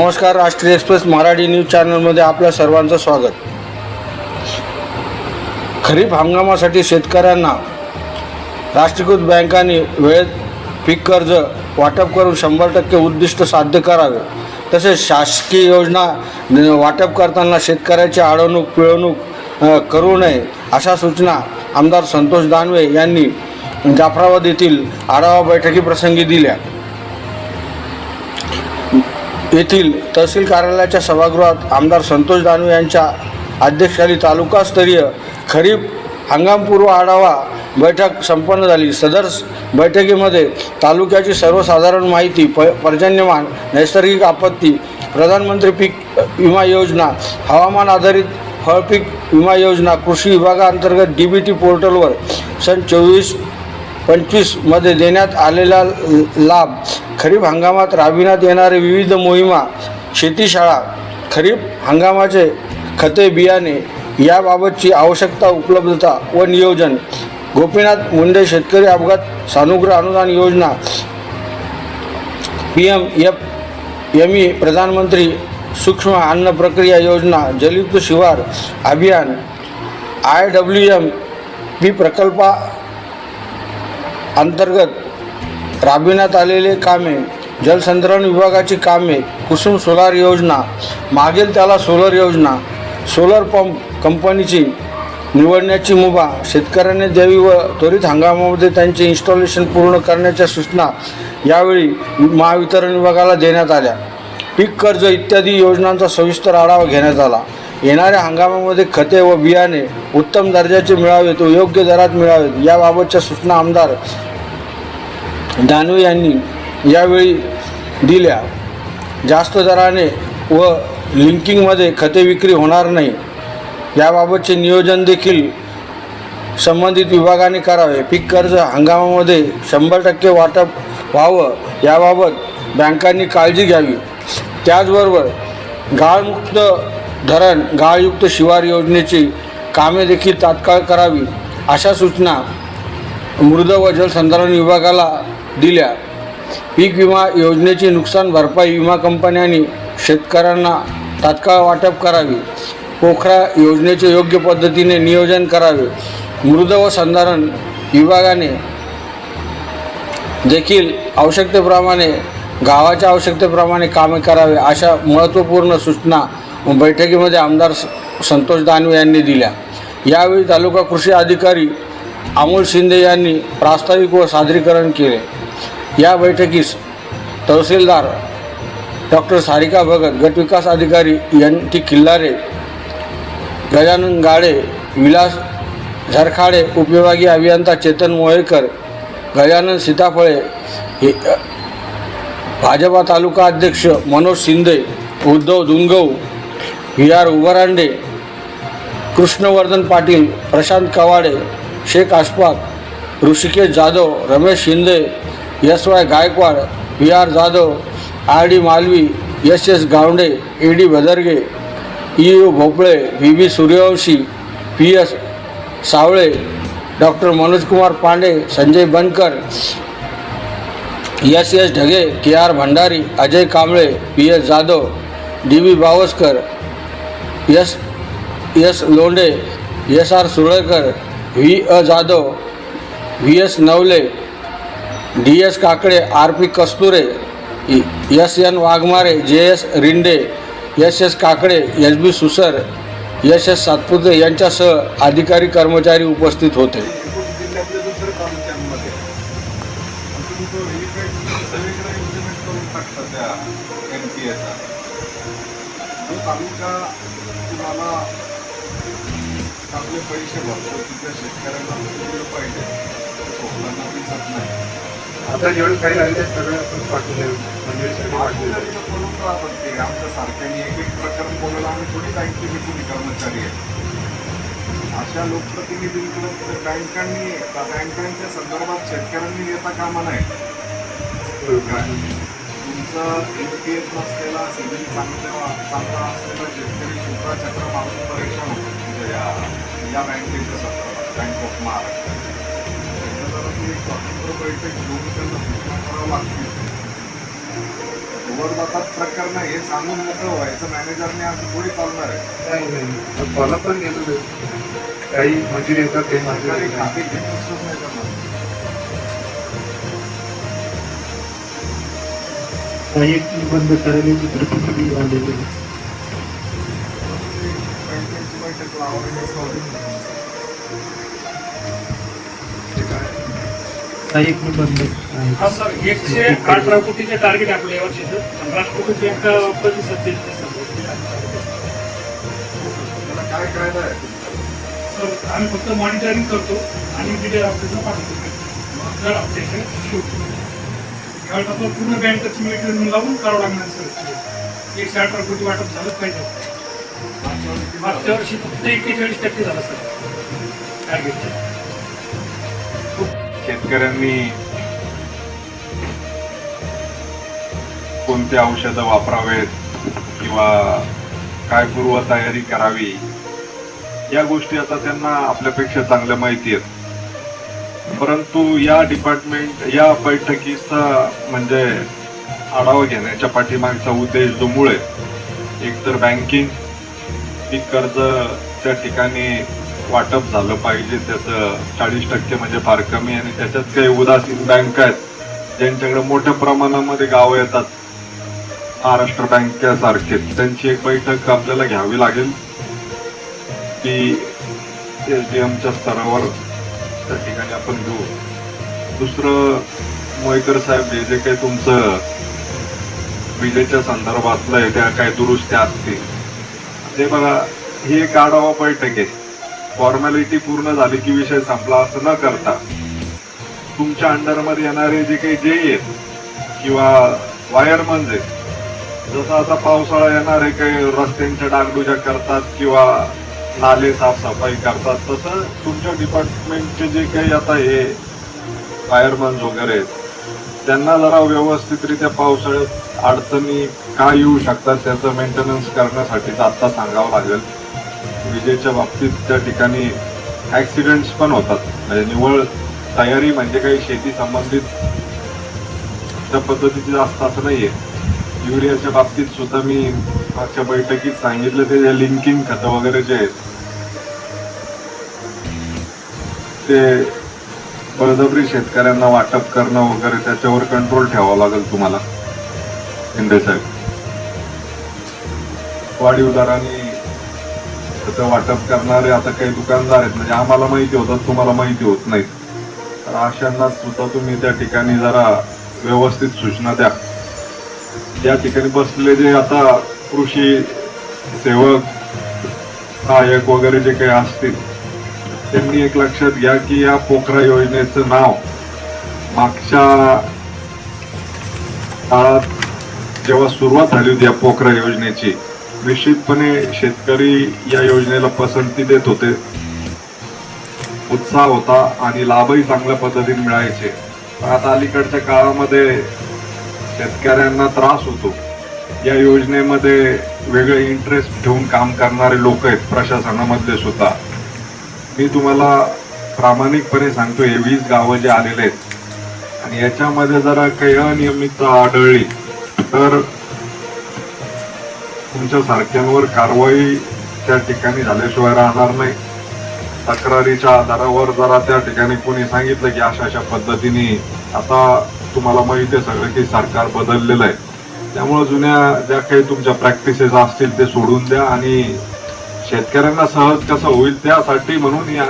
नमस्कार राष्ट्रीय express Marathi news चॅनलमध्ये आपल्या सर्वांचं स्वागत. खरीप हंगामासाठी शेतकऱ्यांना राष्ट्रीयकृत बँकांनी वेळेत पीक कर्ज वाटप करून शंभर टक्के उद्दिष्ट साध्य करावे. तसेच शासकीय योजना वाटप करताना शेतकऱ्याची अडवणूक पिळवणूक करू नये अशा सूचना आमदार संतोष दानवे यांनी जाफराबाद येथील आढावा बैठकीप्रसंगी दिल्या. येथील तहसील कार्यालयाच्या सभागृहात आमदार संतोष दानवे यांच्या अध्यक्षाली तालुकास्तरीय खरीप हंगामपूर्व आढावा बैठक संपन्न झाली. सदर बैठकीमध्ये तालुक्याची सर्वसाधारण माहिती प पर्जन्यमान नैसर्गिक आपत्ती प्रधानमंत्री पीक विमा योजना हवामान आधारित फळपीक विमा योजना कृषी विभागाअंतर्गत डी बी टी पोर्टलवर सन चोवीस पंचवीसमध्ये देण्यात आलेला लाभ खरीप हंगामात राबविण्यात येणारे विविध मोहिमा शेतीशाळा खरीप हंगामाचे खते बियाणे याबाबतची आवश्यकता उपलब्धता व नियोजन. गोपीनाथ मुंडे शेतकरी अपघात सानुग्रह अनुदान योजना P M F M E प्रधानमंत्री सूक्ष्म अन्न प्रक्रिया योजना जलयुक्त शिवार अभियान आय डब्ल्यू एम पी प्रकल्पा अंतर्गत राबविण्यात आलेले कामे जलसंधारण विभागाची कामे कुसुम सोलार योजना मागेल त्याला सोलर योजना सोलर पंप कंपनीची निवडण्याची मुभा शेतकऱ्यांनी द्यावी व त्वरित हंगामामध्ये त्यांचे इन्स्टॉलेशन पूर्ण करण्याच्या सूचना यावेळी महावितरण विभागाला देण्यात आल्या. पीक कर्ज इत्यादी योजनांचा सविस्तर आढावा घेण्यात आला. येणाऱ्या हंगामामध्ये खते व बियाणे उत्तम दर्जाचे मिळावेत व योग्य दरात मिळावेत याबाबतच्या सूचना आमदार दानवे यांनी यावेळी दिल्या. जास्त दराने व लिंकिंगमध्ये खते विक्री होणार नाही याबाबतचे नियोजन देखील संबंधित विभागाने करावे. पीक कर्ज हंगामामध्ये शंभर टक्के वाटप व्हावं याबाबत बँकांनी काळजी घ्यावी. त्याचबरोबर गाळमुक्त धरण गाळयुक्त शिवार योजनेची कामे देखील तात्काळ करावी अशा सूचना मृद व जलसंधारण विभागाला दिल्या. पीक विमा योजनेची नुकसान भरपाई विमा कंपन्यांनी शेतकऱ्यांना तात्काळ वाटप करावी. पोखरा योजनेचे योग्य पद्धतीने नियोजन करावे. मृद व संधारण विभागाने देखील आवश्यकतेप्रमाणे गावाच्या आवश्यकतेप्रमाणे कामे करावे अशा महत्त्वपूर्ण सूचना बैठकीमध्ये आमदार स- संतोष दानवे यांनी दिल्या. यावेळी तालुका कृषी अधिकारी अमोल शिंदे यांनी प्रास्ताविक व सादरीकरण केले. या बैठकीस तहसीलदार डॉक्टर सारिका भगत गटविकास अधिकारी एन टी किल्लारे गजानन गाडे विलास झरखाडे उपविभागीय अभियंता चेतन मोहेकर गजानन सीताफळे हे भाजपा तालुका अध्यक्ष Manoj Shinde Uddhav Dungav V R Ubharande Krishnavardhan Patil Prashant Kawade Shaikh Ashfaq Rishikesh Jadhav Ramesh Shinde S Y Gaikwad V R Jadhav R D Malvi S S Gawande A D Bhadarge E U Bhople V B Suryavanshi P S Sawale doctor Manojkumar Pande Sanjay Bankar S S Dhage K R Bhandari Ajay Kamble P S Jadhav D B Bawaskar S S Londhe S R Suralkar V a Jadhav V S Navale D S Kakade R P Kasture S N Waghmare J S Rinde S S Kakade S B Susar S S Satpute यांच्यासह अधिकारी कर्मचारी उपस्थित होते. चांगले पैसे भरतो तिथल्या शेतकऱ्यांना दिलं पाहिजे. स्वप्नांना दिसत नाही. आता जेवढे काही ते सगळं आपण पाठवले म्हणजे सगळे बोलून राहतात ते. आमच्या सारख्याने एक एक प्रकरण बोलायला आम्ही थोडीच ऐकते की तुम्ही कर्मचारी आहे अशा लोकप्रतिनिधींकडे तर बँकांनी बँकांच्या संदर्भात शेतकऱ्यांनी येता कामा नाही तुमचं इतके येत नसलेला सिव्हिल चांगला चांगला असलेला शेतकरी शुक्रा चक्र मारून परेशान होतो. तुमच्या या या बँकेच्या संदर्भात बँक ऑफ महाराष्ट्र. त्याच्या जरा तुम्ही स्वतंत्र बैठक घेऊन त्यांना सूचना करावं लागतील जातात प्रकरण हे सांगून मोकळं व्हायचं. मॅनेजरने असं थोडी चालणार आहे. फॉलो पण गेलो काही मंजूर येतात ते सरकारी नाही. खाते करणार बंद करायला चित्रपट आलेले बँकेची बैठक लावावी हे आहे. हा सर एकशे अठरा कोटीचे टार्गेट आपलं या वर्षीचं आणि राष्ट्रपती बँक सर. त्याला काय कायदा आहे? सर आम्ही फक्त मॉनिटरिंग करतो आणि डिटेल अपडेटला पाठवतो. जर अपडेशन शूट यावेळेस आपलं पूर्ण बँकेची मीटर लावून करावं लागणार सर. एकशे अठरा कोटी वाटप झालं पाहिजे. मागच्या वर्षी फक्त एक्केचाळीस टक्के सर. टार्गेटचे शेतकऱ्यांनी कोणते औषधं वापरावेत किंवा काय पूर्वतयारी करावी या गोष्टी आता त्यांना आपल्यापेक्षा चांगल्या माहिती आहेत. परंतु या डिपार्टमेंट या बैठकीचा म्हणजे आढावा घेण्याच्या पाठीमागचा उद्देश जो मुळे एकतर एक तर बँकिंग पीक कर्ज त्या ठिकाणी वाटप झालं पाहिजे त्याचं चाळीस टक्के म्हणजे फार कमी आणि त्याच्यात काही उदासीन बँक आहेत ज्यांच्याकडे मोठ्या प्रमाणामध्ये गावं येतात महाराष्ट्र बँकेसारखे. त्यांची एक बैठक आपल्याला घ्यावी लागेल. ती एमच्या स्तरावर त्या ठिकाणी आपण घेऊ. दुसरं मोयकर साहेब हे जे काही तुमचं विजेच्या संदर्भातलं आहे त्या काही दुरुस्त्या असतील ते बघा ही एक आढावा बैठक आहे फॉर्मॅलिटी पूर्ण झाली की विषय संपला असं न करता. तुमच्या अंडरमध्ये येणारे जे काही जे आहेत किंवा वायरमन्स आहेत जसं आता पावसाळा येणार आहे काही रस्त्यांच्या डागडुजा करतात किंवा नाले साफसफाई करतात तसं तुमच्या डिपार्टमेंटचे जे काही आता हे फायरमन्स वगैरे आहेत त्यांना जरा व्यवस्थितरित्या पावसाळ्यात अडचणी का येऊ शकतात त्याचं मेंटेनन्स करण्यासाठी आता सांगावं लागेल. विजेच्या बाबतीत त्या ठिकाणी ॲक्सिडेंट्स पण होतात. म्हणजे निवळ तयारी म्हणजे काही शेती संबंधित त्या पद्धतीची जास्त असं नाहीये. युरियाच्या बाबतीत सुद्धा मी मागच्या बैठकीत सांगितलं ते जे लिंकिंग खतं वगैरे जे आहेत ते बळजबरी शेतकऱ्यांना वाटप करणं वगैरे त्याच्यावर कंट्रोल ठेवावा लागेल तुम्हाला. शिंदे साहेब वाढीव दराने वाटप करणारे आता काही दुकानदार आहेत. म्हणजे आम्हाला माहिती होतात तुम्हाला माहिती होत नाही. तर अशांना सुद्धा तुम्ही त्या ठिकाणी जरा व्यवस्थित सूचना द्या. या ठिकाणी बसलेले जे आता कृषी सेवक सहाय्यक वगैरे जे काही असतील त्यांनी एक लक्षात घ्या की या पोखरा योजनेचं नाव मागच्या काळात जेव्हा सुरुवात झाली होती या पोखरा योजनेची निश्चितपणे शेतकरी या योजनेला पसंती देत होते. उत्साह होता आणि लाभही चांगल्या पद्धतीने मिळायचे. पण आता अलीकडच्या काळामध्ये शेतकऱ्यांना त्रास होतो. या योजनेमध्ये वेगळे इंटरेस्ट ठेवून काम करणारे लोक आहेत प्रशासनामधले सुद्धा. मी तुम्हाला प्रामाणिकपणे सांगतो हे वीस गावं जे आलेले आहेत. आणि याच्यामध्ये जरा काही अनियमितता आढळली. तर तुमच्या सारख्यांवर कारवाई त्या ठिकाणी झाल्याशिवाय राहणार नाही. तक्रारीच्या आधारावर जरा त्या ठिकाणी कोणी सांगितलं की अशा अशा पद्धतीने आता तुम्हाला माहिती आहे सगळं की सरकार बदललेलं आहे. त्यामुळे जुन्या ज्या काही तुमच्या प्रॅक्टिसेस असतील ते सोडून द्या आणि शेतकऱ्यांना सहज कसं होईल त्यासाठी म्हणून या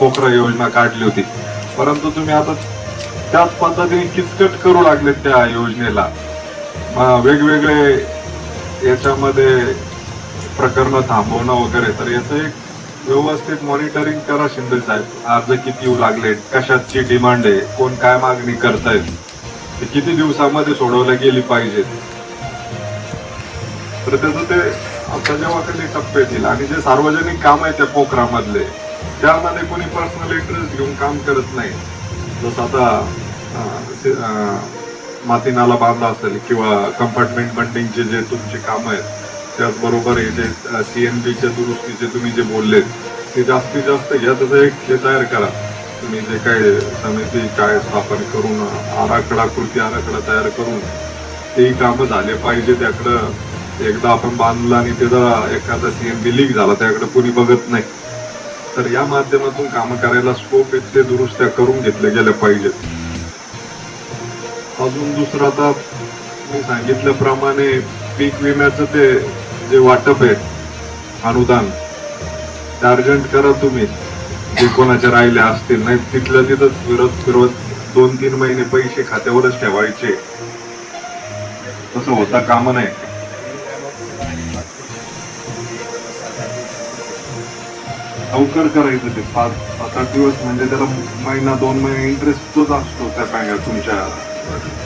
पोखरा योजना काढली होती. परंतु तुम्ही आता त्याच पद्धतीने किचकट करू लागलेत त्या योजनेला. वेगवेगळे याच्यामध्ये प्रकरणं थांबवणं वगैरे. तर याचं एक व्यवस्थित मॉनिटरिंग करा शिंदे साहेब. अर्ज किती येऊ लागले कशाची डिमांड आहे कोण काय मागणी करतायत ते किती दिवसामध्ये सोडवल्या गेली पाहिजेत. तर त्याचं ते आता जेव्हा कधी टप्पे येतील आणि जे सार्वजनिक काम आहे त्या पोखरामधले त्यामध्ये कोणी पर्सनल इंटरेस्ट घेऊन काम करत नाही. जसं आता मातीनाला बांधा माती नाला बांधला असेल किंवा कंपार्टमेंट बंडिंगचे जे तुमचे कामं आहेत त्याचबरोबर हे जे सी एन बीच्या दुरुस्तीचे तुम्ही जे बोलले ते जास्तीत जास्त घ्या त्याचं एक हे तयार करा. तुम्ही जे काय समिती काय स्थापन करून आराखडा कृती आराखडा तयार करून तेही कामं झाले पाहिजे. त्याकडं एकदा आपण बांधलं आणि त्याचा एखादा सी एन बी लीक झाला त्याकडं कोणी बघत नाही. तर या माध्यमातून कामं करायला स्कोप आहेत ते दुरुस्त्या करून घेतल्या गेल्या पाहिजेत. अजून दुसरं आता मी सांगितल्याप्रमाणे पीक विम्याचं ते जे वाटप आहे अनुदान ते अर्जंट करा तुम्ही. जे कोणाच्या राहिले असतील नाही तिथल्या तिथं फिरत फिरवत दोन तीन महिने पैसे खात्यावरच ठेवायचे. तसं होता कामा नाही. लवकर करायचं ते. पाच सात आठ दिवस म्हणजे त्याला महिना दोन महिने इंटरेस्ट तोच असतो त्या बँक तुमच्या. Thank you.